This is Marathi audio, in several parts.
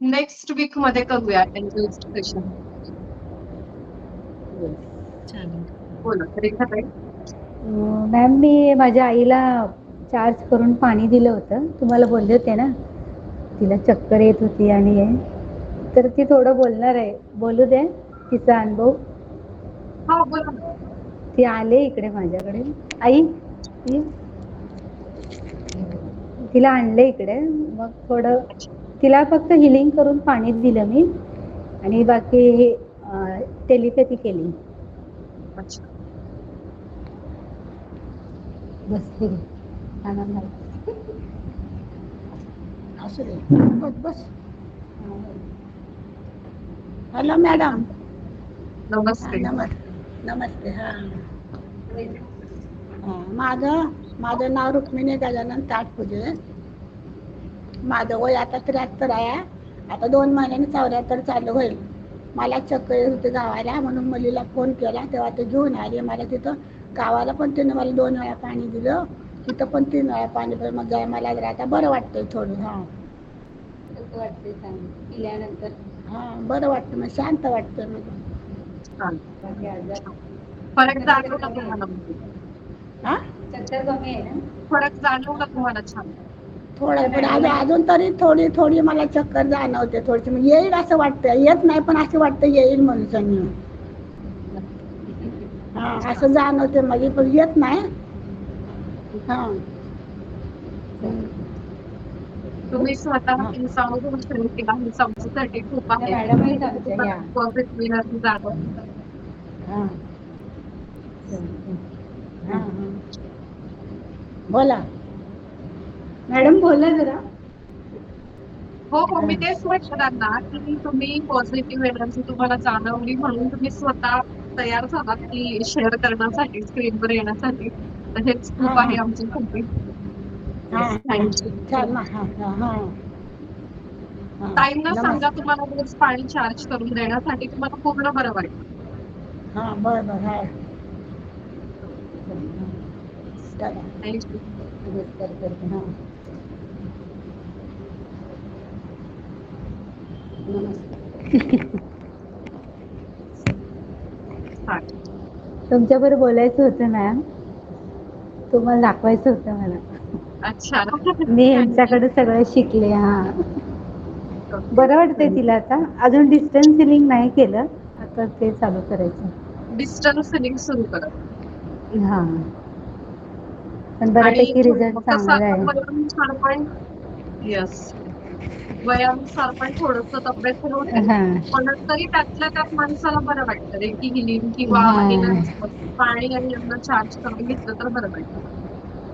नेक्स्ट वीकमध्ये करूया बोला अं, मॅम मी माझ्या आईला चार्ज करून पाणी दिलं होतं. तुम्हाला बोलले होते ना? तिला चक्कर येत होती आणि हे. तर ती थोडं बोलणार आहे. बोलू दे तिचा अनुभव. हा बोला. ती आले इकडे माझ्याकडे. आई ये. तिला आणलं इकडे. मग थोडं तिला फक्त हिलिंग करून पाणी दिलं मी. आणि बाकी टेलिपॅथी केली. अच्छा. बस हॅलो मॅडम. नमस्ते. नमस्ते नमस्ते हां. हां, माझं माझं नाव रुक्मिणी गजानन ताटपुजे. माझं वय आता त्र्याहत्तर आहे आता दोन महिन्यांनी चौऱ्याहत्तर चालू होईल. मला चक्कर येत होती गावाला म्हणून मुलीला फोन केला. तेव्हा ते घेऊन आले. मला तिथं गावाला पण तिनं मला दोन वेळा पाणी दिलं. तिथं पण तीन वेळा पाणी दिलं. मग मला जरा आता बरं वाटतंय थोडं हां. वाटतंय सांग पिल्यानंतर हां बरं वाटतं. मग शांत वाटतं मग. फरक जाणवला तुम्हाला हां? चक्कर कमी आहे ना? फरक जाणवला तुम्हाला छान. थोडं पण अजून अजून तरी थोडी थोडी मला चक्कर जाणवते थोडीशी. मग येईल असं वाटतं येत नाही पण असं वाटतं येईल मनुष्यानी हा असं जाणवते माझी पण येत नाही. हा. तुम्ही स्वतः सुरू केला. खूप आहे. मॅडम मॅडम बोला जरा. हो हो मी तेच म्हटलं त्यांना की तुम्ही पॉझिटिव्ह एनर्जी तुम्हाला जाणवली म्हणून तुम्ही स्वतः तयार झालात की शेअर करण्यासाठी स्क्रीनवर येण्यासाठी. तर हेच खूप. आहे हा. ताईंना नमस्ते. सांगा तुम्हाला रोज पाणी चार्ज करून देण्यासाठी. तुम्हाला पूर्ण बरं वाटेल हा. बरं बरं हा चला थँक्यू नमस्कार करते हा तुमच्याबरोबर बोलायचं होतं मॅम तुम्हाला दाखवायचं होतं मला. अच्छा. मी यांच्याकडे सगळं शिकले हा. बरं वाटतंय तिला आता. अजून डिस्टन्स सिलिंग नाही केलं आता ते चालू करायचं. डिस्टन्स सिलिंग सुरू करा. हा. पण बऱ्यापैकी रिझल्ट चांगला आहे. येस वयानुसार पण थोडस तब्येत होते. हा. पण तरी त्यातल्या त्यात माणसाला बरं वाटतं रे की हिलिंग किंवा हा. पाणी आणि अन्न चार्ज करून घेतलं तर बरं वाटतं.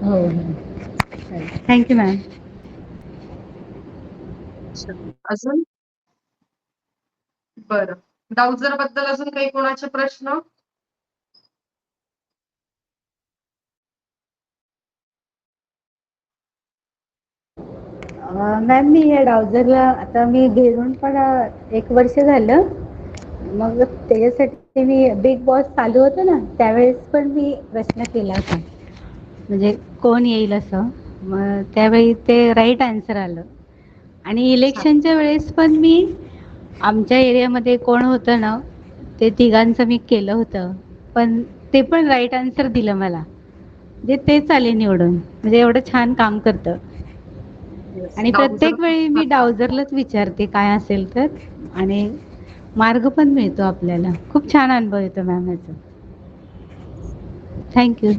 हो हो. थँक्यू मॅम अच्छा. अजून? बरं. डाउजरबद्दल अजून काही कोणाचे प्रश्न? मॅम मी या डावझरला आता मी घेऊन पण एक वर्ष झालं. मग त्याच्यासाठी मी बिग बॉस चालू होतं ना त्यावेळेस पण मी प्रश्न केला होता. म्हणजे कोण येईल असं? मग त्यावेळी ते राईट आन्सर आलं. आणि इलेक्शनच्या वेळेस पण मी आमच्या एरियामध्ये कोण होतं ना ते तिघांचं मी केलं होतं. पण ते पण राईट आन्सर दिलं मला. म्हणजे तेच आले निवडून. म्हणजे एवढं छान काम करतं. आणि प्रत्येक वेळी मी डावजरलाच विचारते काय असेल तर. आणि मार्ग पण मिळतो आपल्याला. खूप छान अनुभव येतो मॅम याचा. थँक्यू